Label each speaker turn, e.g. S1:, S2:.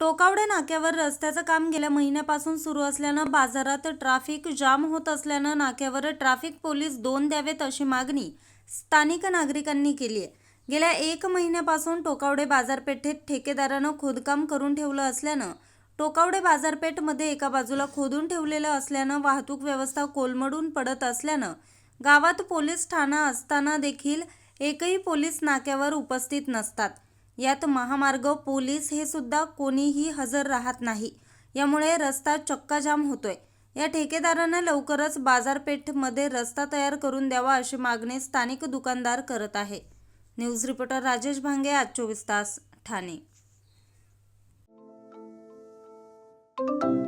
S1: टोकावडे नाक्यावर रस्त्याचं काम गेल्या महिन्यापासून सुरू असल्यानं बाजारात ट्रॅफिक जाम होत असल्यानं नाक्यावर ट्रॅफिक पोलीस दोन द्यावेत अशी मागणी स्थानिक नागरिकांनी केली आहे. गेल्या एक महिन्यापासून टोकावडे बाजारपेठेत ठेकेदारानं खोदकाम करून ठेवलं असल्यानं टोकावडे बाजारपेठमध्ये एका बाजूला खोदून ठेवलेलं असल्यानं वाहतूक व्यवस्था कोलमडून पडत असल्यानं गावात पोलीस ठाणा असताना देखील एकही पोलीस नाक्यावर उपस्थित नसतात. यात महामार्ग पोलीस हे सुद्धा कोणीही हजर राहत नाही. यामुळे रस्ता चक्काजाम होतोय. या ठेकेदारानं लवकरच बाजारपेठमध्ये रस्ता तयार करून द्यावा अशी मागणी स्थानिक दुकानदार करत आहे. न्यूज रिपोर्टर राजेश भांगे आज चोवीस तास ठाणे.